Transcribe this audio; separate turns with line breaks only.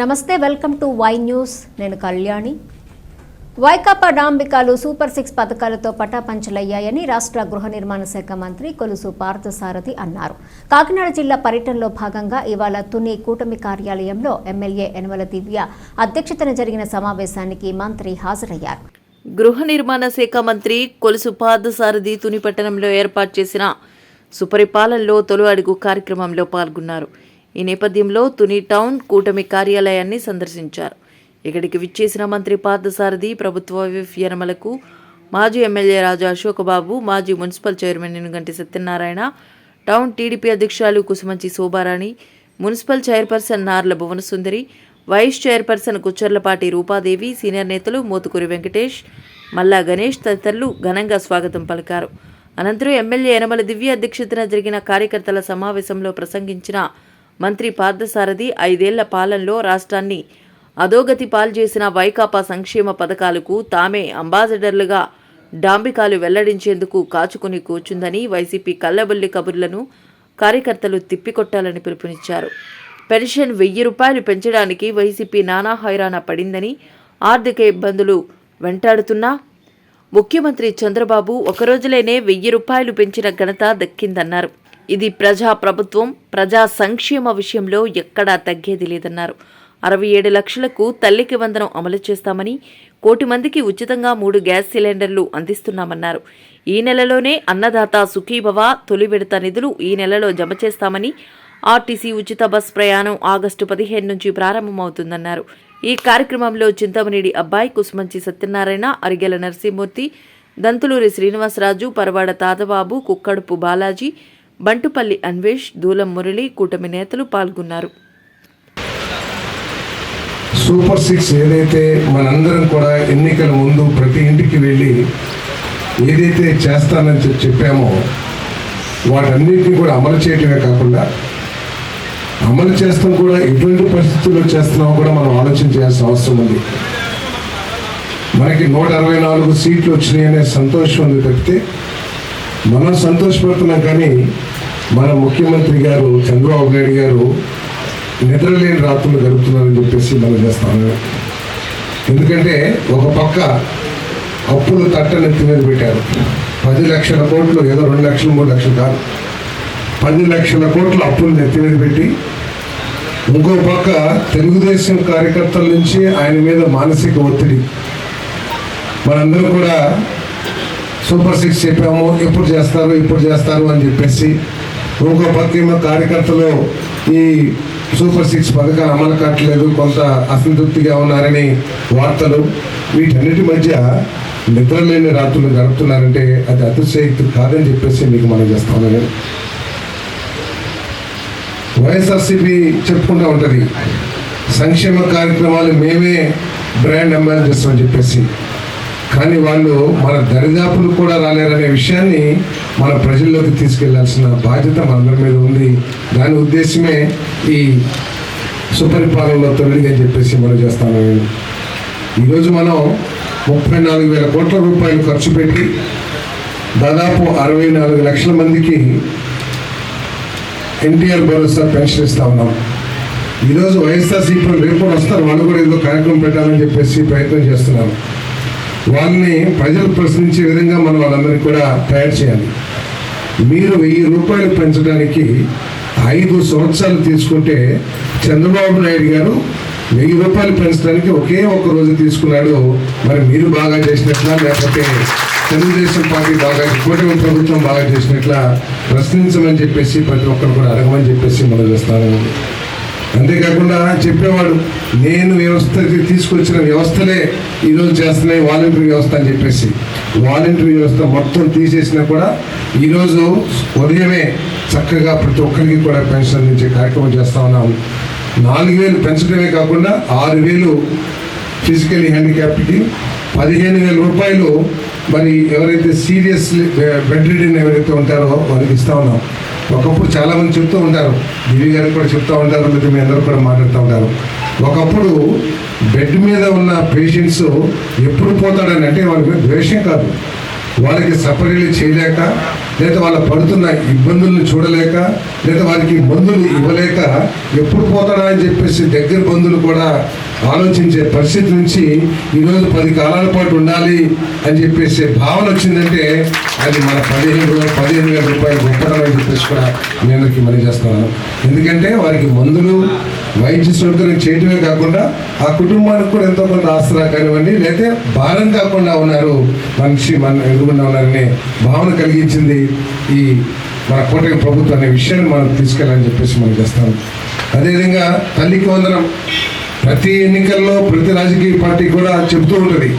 నమస్తే welcome to why news. నేను కళ్యాణి. వైకాపా డాంబికాలు సూపర్ సిక్స్ పథకాలతో పటాపంచలయ్యాయని రాష్ట్ర గృహ నిర్మాణ శాఖ మంత్రి కొలుసు పార్థసారథి అన్నారు. కాకినాడ జిల్లా పర్యటనలో భాగంగా ఇవాళ తుని కూటమి కార్యాలయంలో ఎమ్మెల్యే యనమల దివ్య అధ్యక్షతన జరిగిన సమావేశానికి మంత్రి హాజరయ్యారు.
గృహ నిర్మాణ శాఖ మంత్రి కొలుసు పార్థసారథి తుని పట్టణంలో ఏర్పాటు చేసిన సుపరిపాలనలో తొలి అడుగు కార్యక్రమంలో పాల్గొన్నారు. ఈ నేపథ్యంలో తుని టౌన్ కూటమి కార్యాలయాన్ని సందర్శించారు. ఇక్కడికి విచ్చేసిన మంత్రి పార్థసారథి ప్రభుత్వ ఎనమలకు మాజీ ఎమ్మెల్యే రాజు అశోకబాబు మాజీ municipal chairman Enuganti Satyanarayana town TDP అధ్యక్షురాలు Kusumanchi Shobharani municipal chairperson Narla Bhuvanasundari vice chairperson Kuchcharlapati Rupadevi senior నేతలు మోతుకూరి వెంకటేష్ మల్లా గణేష్ తదితరులు ఘనంగా స్వాగతం పలికారు. అనంతరం ఎమ్మెల్యే యనమల దివ్య అధ్యక్షతన జరిగిన కార్యకర్తల సమావేశంలో ప్రసంగించిన మంత్రి పార్థసారథి ఐదేళ్ళ పాలనలో రాష్ట్రాన్ని అధోగతి పాల్చేసిన వైకాపా సంక్షేమ పథకాలకు తామే అంబాసిడర్లుగా డాంబికాలు వెల్లడించేందుకు కాచుకుని కూర్చుందని వైసీపీ కల్లబొల్లి కబుర్లను కార్యకర్తలు తిప్పికొట్టాలని పిలుపునిచ్చారు. పెన్షన్ వెయ్యి రూపాయలు పెంచడానికి వైసీపీ నానా హైరాణ పడిందని ఆర్థిక ఇబ్బందులు వెంటాడుతున్నా ముఖ్యమంత్రి చంద్రబాబు ఒకరోజులేనే వెయ్యి రూపాయలు పెంచిన ఘనత దక్కిందన్నారు. ఇది ప్రజా ప్రభుత్వం ప్రజా సంక్షేమ విషయంలో ఎక్కడా తగ్గేది లేదన్నారు. అరవై ఏడు లక్షలకు తల్లికి వందనం అమలు చేస్తామని కోటి మందికి ఉచితంగా మూడు గ్యాస్ సిలిండర్లు అందిస్తున్నామన్నారు. ఈ నెలలోనే అన్నదాత సుఖీభవ తొలి విడత నిధులు ఈ నెలలో జమ చేస్తామని ఆర్టీసీ ఉచిత బస్ ప్రయాణం ఆగస్టు పదిహేను నుంచి ప్రారంభమవుతుందన్నారు. ఈ కార్యక్రమంలో చింతమనేడి అబ్బాయి కుసుమంచి సత్యనారాయణ అరిగెల నరసింహమూర్తి దంతులూరి శ్రీనివాసరాజు పరవాడ తాతబాబు కుక్కడుపు బాలాజీ బంటుపల్లి అన్వేష్ దూలం మురళి కూటమి నేతలు పాల్గొన్నారు.
సూపర్ సిక్స్ ఏదైతే మనందరం కూడా ఎన్నికల ముందు ప్రతి ఇంటికి వెళ్ళి ఏదైతే చేస్తానని చెప్పి చెప్పామో వాటన్నిటిని కూడా అమలు చేయటమే కాకుండా అమలు చేస్తాం కూడా ఎటువంటి పరిస్థితుల్లో చేస్తున్నామో కూడా మనం ఆలోచన చేయాల్సిన అవసరం ఉంది. మనకి నూట అరవై నాలుగు సీట్లు వచ్చినాయి అనే సంతోషం ఉంది తప్పితే మనం సంతోషపడుతున్నాం కానీ మన ముఖ్యమంత్రి గారు చంద్రబాబు నాయుడు గారు నిద్రలేని రాత్రులు గడుపుతున్నారని చెప్పేసి మనం చేస్తాను ఎందుకంటే ఒక పక్క అప్పులు తట్టనెత్తి మీద పెట్టారు. పది లక్షల కోట్లు ఏదో రెండు లక్షలు మూడు లక్షలు కాదు. పది లక్షల కోట్లు అప్పులు నెత్తి మీద పెట్టి ఇంకో పక్క తెలుగుదేశం కార్యకర్తల నుంచి ఆయన మీద మానసిక ఒత్తిడి. మనందరూ కూడా సూపర్ సిక్స్ చెప్పాము ఎప్పుడు చేస్తారు ఇప్పుడు చేస్తారు అని చెప్పేసి ఇంకో కార్యకర్తలు ఈ సూపర్ సిక్స్ పథకాలు అమలు కావట్లేదు. కొంత అసంతృప్తిగా ఉన్నారని వార్తలు. వీటన్నిటి మధ్య నిద్రలేని రాత్రులు గడుపుతున్నారంటే అది అతిశయక్తి కాదని చెప్పేసి మీకు మనం చేస్తాను నేను వైఎస్ఆర్సీపీ చెప్పుకుంటూ ఉంటుంది. సంక్షేమ కార్యక్రమాలు మేమే బ్రాండ్ అంబాసిడర్స్ అని చెప్పేసి. కానీ వాళ్ళు మన దరిదాపులు కూడా రాలేరనే విషయాన్ని మన ప్రజల్లోకి తీసుకెళ్ళాల్సిన బాధ్యత మనందరి మీద ఉంది. దాని ఉద్దేశమే ఈ సుపరిపాలనలో తొలగి అని చెప్పేసి మనం చేస్తాను. నేను ఈరోజు మనం ముప్పై నాలుగు వేల కోట్ల రూపాయలు ఖర్చు పెట్టి దాదాపు అరవై నాలుగు లక్షల మందికి ఎన్టీఆర్ భరోసా పెన్షన్ ఇస్తా ఉన్నాం. ఈరోజు వైఎస్ఆర్సీపీ రేపు వస్తారు. వాళ్ళు కూడా ఏదో కార్యక్రమం పెట్టాలని చెప్పేసి ప్రయత్నం చేస్తున్నారు. వాళ్ళని ప్రజలు ప్రశ్నించే విధంగా మనం వాళ్ళందరినీ కూడా తయారు చేయాలి. మీరు వెయ్యి రూపాయలు పెంచడానికి ఐదు సంవత్సరాలు తీసుకుంటే చంద్రబాబు నాయుడు గారు వెయ్యి రూపాయలు పెంచడానికి ఒకే ఒక్క రోజు తీసుకున్నాడు. మరి మీరు బాగా చేసినట్లా లేకపోతే తెలుగుదేశం పార్టీ బాగా కూటమి ప్రభుత్వం బాగా చేసినట్లా ప్రశ్నించమని చెప్పేసి ప్రతి ఒక్కరు కూడా అడగమని చెప్పేసి మనం చేస్తాను. అంతేకాకుండా చెప్పేవాడు నేను వ్యవస్థ తీసుకొచ్చిన వ్యవస్థలే ఈరోజు చేస్తున్నాయి వాలంటీర్ వ్యవస్థ అని చెప్పేసి. వాలంటీర్ వ్యవస్థ మొత్తం తీసేసినా కూడా ఈరోజు ఉదయమే చక్కగా ప్రతి ఒక్కరికి కూడా పెన్షన్ అందించే కార్యక్రమం చేస్తూ ఉన్నాము నాలుగు వేలు పెంచడమే కాకుండా ఆరు వేలు ఫిజికలీ హ్యాండిక్యాప్డ్కి పదిహేను వేల రూపాయలు మరి ఎవరైతే సీరియస్ బెడ్ రీడింగ్ ఎవరైతే ఉంటారో వారికి ఇస్తా ఉన్నాం. ఒకప్పుడు చాలా మంది చెప్తూ ఉంటారు. దివి గారు కూడా చెప్తూ ఉంటారు లేదా మీ అందరూ కూడా మాట్లాడుతూ ఉంటారు. ఒకప్పుడు బెడ్ మీద ఉన్న పేషెంట్స్ ఎప్పుడు పోతాడని అంటే వాళ్ళకి ద్వేషం కాదు. వాళ్ళకి సపరీలు చేయలేక లేదా వాళ్ళ పడుతున్న ఇబ్బందులను చూడలేక లేదా వారికి మందులు ఇవ్వలేక ఎప్పుడు పోతాడా అని చెప్పేసి దగ్గర బంధువులు కూడా ఆలోచించే పరిస్థితి నుంచి ఈరోజు పది కాలాల పాటు ఉండాలి అని చెప్పేసి భావన వచ్చిందంటే అది మన పదిహేను పదిహేను వేల రూపాయలు గొప్పతనం అని చెప్పేసి కూడా నేను మనీ చేస్తున్నాను. ఎందుకంటే వారికి మందులు వైద్య సౌకర్యం చేయటమే కాకుండా ఆ కుటుంబానికి కూడా ఎంతో కొంత ఆసరా కానివ్వండి లేకపోతే భారం కాకుండా ఉన్నారు. మనిషి మన ఎదుగుండా ఉన్నారనే భావన కలిగించింది. ఈ మన కూటమి ప్రభుత్వం అనే విషయాన్ని మనం తీసుకెళ్ళాలని చెప్పేసి మనం చేస్తాం అదేవిధంగా తల్లికి వందనం ప్రతి ఎన్నికల్లో ప్రతి రాజకీయ పార్టీ కూడా చెబుతూ ఉంటుంది.